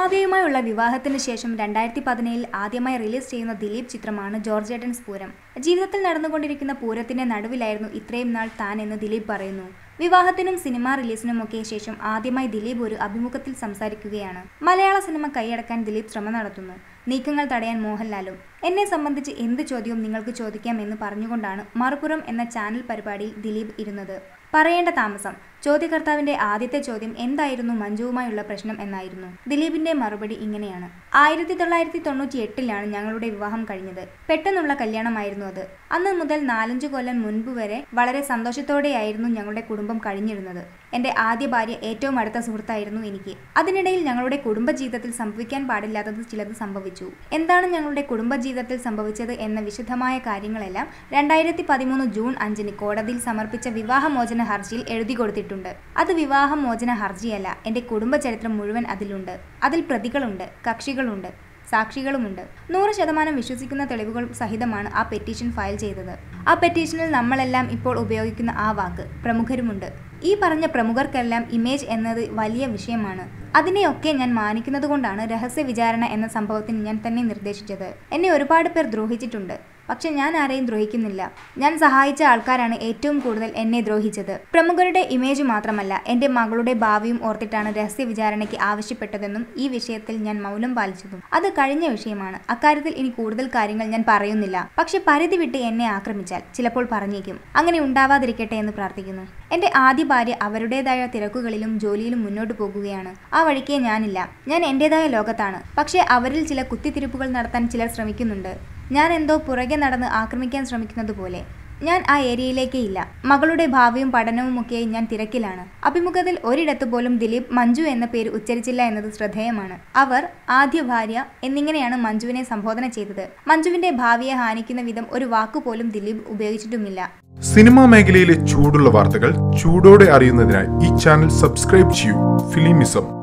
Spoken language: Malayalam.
കാവ്യയുമായുള്ള വിവാഹത്തിന് ശേഷം രണ്ടായിരത്തി പതിനേഴിൽ ആദ്യമായി റിലീസ് ചെയ്യുന്ന ദിലീപ് ചിത്രമാണ് ജോർജേട്ടൻസ് പൂരം. ജീവിതത്തിൽ നടന്നുകൊണ്ടിരിക്കുന്ന പൂരത്തിന്റെ നടുവിലായിരുന്നു ഇത്രയും നാൾ താൻ എന്ന് ദിലീപ് പറയുന്നു. വിവാഹത്തിനും സിനിമാ റിലീസിനുമൊക്കെ ശേഷം ആദ്യമായി ദിലീപ് ഒരു അഭിമുഖത്തിൽ സംസാരിക്കുകയാണ്. മലയാള സിനിമ കൈയടക്കാൻ ദിലീപ് ശ്രമം നടത്തുന്നു. നീക്കങ്ങൾ തടയാൻ മോഹൻലാലും. എന്നെ സംബന്ധിച്ച് എന്ത് ചോദ്യവും നിങ്ങൾക്ക് ചോദിക്കാം എന്ന് പറഞ്ഞുകൊണ്ടാണ് മറുപുറം എന്ന ചാനൽ പരിപാടിയിൽ ദിലീപ് ഇരുന്നത്. പറയേണ്ട താമസം. ചോദ്യകർത്താവിന്റെ ആദ്യത്തെ ചോദ്യം എന്തായിരുന്നു മഞ്ജുവുമായുള്ള പ്രശ്നം എന്നായിരുന്നു. ദിലീപിന്റെ മറുപടി ഇങ്ങനെയാണ്. ആയിരത്തി തൊള്ളായിരത്തി തൊണ്ണൂറ്റി എട്ടിലാണ് ഞങ്ങളുടെ വിവാഹം കഴിഞ്ഞത്. പെട്ടെന്നുള്ള കല്യാണമായിരുന്നു അത്. അന്ന് മുതൽ നാലഞ്ചു കൊല്ലം മുൻപ് വരെ വളരെ സന്തോഷത്തോടെയായിരുന്നു ഞങ്ങളുടെ കുടുംബം കഴിഞ്ഞിരുന്നത്. എന്റെ ആദ്യ ഭാര്യ ഏറ്റവും അടുത്ത സുഹൃത്തായിരുന്നു എനിക്ക്. അതിനിടയിൽ ഞങ്ങളുടെ കുടുംബജീവിതത്തിൽ സംഭവിക്കാൻ പാടില്ലാത്തത് ചിലത് സംഭവിച്ചു. എന്താണ് ഞങ്ങളുടെ കുടുംബജീവിതത്തിൽ സംഭവിച്ചത് എന്ന വിശദമായ കാര്യങ്ങളെല്ലാം രണ്ടായിരത്തി പതിമൂന്ന് ജൂൺ അഞ്ചിന് കോടതിയിൽ സമർപ്പിച്ച വിവാഹമോചന ഹർജിയിൽ എഴുതി കൊടുത്തിട്ടുണ്ട്. അത് വിവാഹമോചന ഹർജിയല്ല എന്റെ കുടുംബചരിത്രം മുഴുവൻ അതിലുണ്ട്. അതിൽ പ്രതികളുണ്ട് കക്ഷികളുണ്ട് സാക്ഷികളുമുണ്ട്. നൂറ് ശതമാനം വിശ്വസിക്കുന്ന തെളിവുകൾ സഹിതമാണ് ആ പെറ്റീഷൻ ഫയൽ ചെയ്തത്. ആ പെറ്റീഷനിൽ നമ്മളെല്ലാം ഇപ്പോൾ ഉപയോഗിക്കുന്ന ആ വാക്ക് പ്രമുഖരുമുണ്ട്. ഈ പറഞ്ഞ പ്രമുഖർക്കെല്ലാം ഇമേജ് എന്നത് വലിയ വിഷയമാണ്. അതിനെയൊക്കെ ഞാൻ മാനിക്കുന്നത് കൊണ്ടാണ് രഹസ്യ വിചാരണ എന്ന സംഭവത്തിന് ഞാൻ തന്നെ നിർദ്ദേശിച്ചത്. എന്നെ ഒരുപാട് പേർ ദ്രോഹിച്ചിട്ടുണ്ട്. പക്ഷെ ഞാൻ ആരെയും ദ്രോഹിക്കുന്നില്ല. ഞാൻ സഹായിച്ച ആൾക്കാരാണ് ഏറ്റവും കൂടുതൽ എന്നെ ദ്രോഹിച്ചത്. പ്രമുഖരുടെ ഇമേജ് മാത്രമല്ല എന്റെ മകളുടെ ഭാവിയും ഓർത്തിട്ടാണ് രഹസ്യ വിചാരണയ്ക്ക് ആവശ്യപ്പെട്ടതെന്നും ഈ വിഷയത്തിൽ ഞാൻ മൗനം പാലിച്ചതും. അത് കഴിഞ്ഞ വിഷയമാണ്. അക്കാര്യത്തിൽ ഇനി കൂടുതൽ കാര്യങ്ങൾ ഞാൻ പറയുന്നില്ല. പക്ഷെ പരിധി വിട്ട് എന്നെ ആക്രമിച്ചാൽ ചിലപ്പോൾ പറഞ്ഞേക്കും. അങ്ങനെ ഉണ്ടാവാതിരിക്കട്ടെ എന്ന് പ്രാർത്ഥിക്കുന്നു. എന്റെ ആദ്യ ഭാര്യ അവരുടേതായ തിരക്കുകളിലും ജോലിയിലും മുന്നോട്ട് പോകുകയാണ്. ആ വഴിക്കേ ഞാനില്ല. ഞാൻ എന്റെതായ ലോകത്താണ്. പക്ഷേ അവരിൽ ചില കുത്തിത്തിരിപ്പുകൾ നടത്താൻ ചിലർ ശ്രമിക്കുന്നുണ്ട്. ഞാൻ എന്തോ പുറകെ നടന്ന് ആക്രമിക്കാൻ ശ്രമിക്കുന്നത് പോലെ. ഞാൻ ആ ഏരിയയിലേക്കേ ഇല്ല. മകളുടെ ഭാവിയും പഠനവും ഒക്കെയായി ഞാൻ തിരക്കിലാണ്. അഭിമുഖത്തിൽ ഒരിടത്ത് പോലും ദിലീപ് മഞ്ജു എന്ന പേര് ഉച്ചരിച്ചില്ല എന്നത് ശ്രദ്ധേയമാണ്. അവർ ആദ്യ ഭാര്യ എന്നിങ്ങനെയാണ് മഞ്ജുവിനെ സംബോധന ചെയ്തത്. മഞ്ജുവിന്റെ ഭാവിയെ ഹാനിക്കുന്ന വിധം ഒരു വാക്കുപോലും ദിലീപ് ഉപയോഗിച്ചിട്ടുമില്ല. സിനിമാ മേഖലയിലെ ചൂടുള്ള വാർത്തകൾ ചൂടോടെ അറിയുന്നതിനായി ഈ ചാനൽ സബ്സ്ക്രൈബ് ചെയ്യൂ. ഫിലിമിസം.